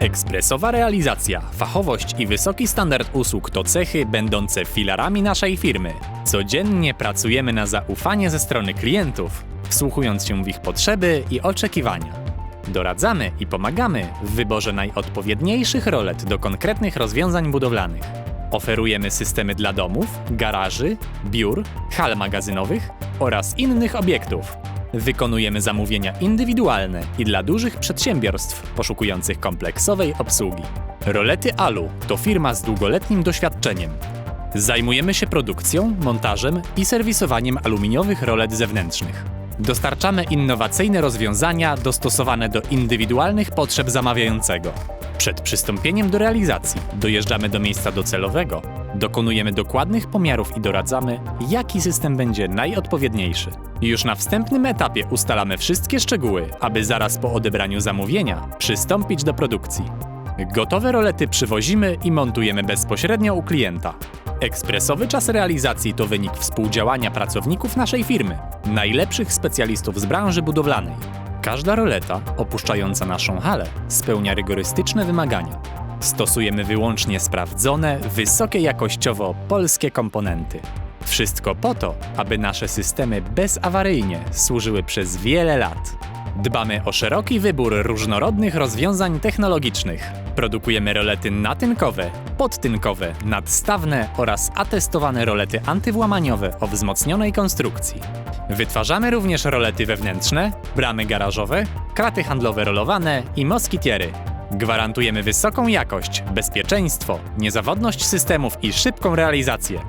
Ekspresowa realizacja, fachowość i wysoki standard usług to cechy będące filarami naszej firmy. Codziennie pracujemy na zaufanie ze strony klientów, wsłuchując się w ich potrzeby i oczekiwania. Doradzamy i pomagamy w wyborze najodpowiedniejszych rolet do konkretnych rozwiązań budowlanych. Oferujemy systemy dla domów, garaży, biur, hal magazynowych oraz innych obiektów. Wykonujemy zamówienia indywidualne i dla dużych przedsiębiorstw poszukujących kompleksowej obsługi. Rolety Alu to firma z długoletnim doświadczeniem. Zajmujemy się produkcją, montażem i serwisowaniem aluminiowych rolet zewnętrznych. Dostarczamy innowacyjne rozwiązania dostosowane do indywidualnych potrzeb zamawiającego. Przed przystąpieniem do realizacji dojeżdżamy do miejsca docelowego, dokonujemy dokładnych pomiarów i doradzamy, jaki system będzie najodpowiedniejszy. Już na wstępnym etapie ustalamy wszystkie szczegóły, aby zaraz po odebraniu zamówienia przystąpić do produkcji. Gotowe rolety przywozimy i montujemy bezpośrednio u klienta. Ekspresowy czas realizacji to wynik współdziałania pracowników naszej firmy, najlepszych specjalistów z branży budowlanej. Każda roleta opuszczająca naszą halę spełnia rygorystyczne wymagania. Stosujemy wyłącznie sprawdzone, wysokie jakościowo polskie komponenty. Wszystko po to, aby nasze systemy bezawaryjnie służyły przez wiele lat. Dbamy o szeroki wybór różnorodnych rozwiązań technologicznych. Produkujemy rolety natynkowe, podtynkowe, nadstawne oraz atestowane rolety antywłamaniowe o wzmocnionej konstrukcji. Wytwarzamy również rolety wewnętrzne, bramy garażowe, kraty handlowe rolowane i moskitiery. Gwarantujemy wysoką jakość, bezpieczeństwo, niezawodność systemów i szybką realizację.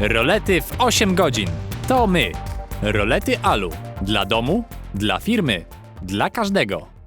Rolety w 8 godzin. To my. Rolety Alu. Dla domu, dla firmy, dla każdego.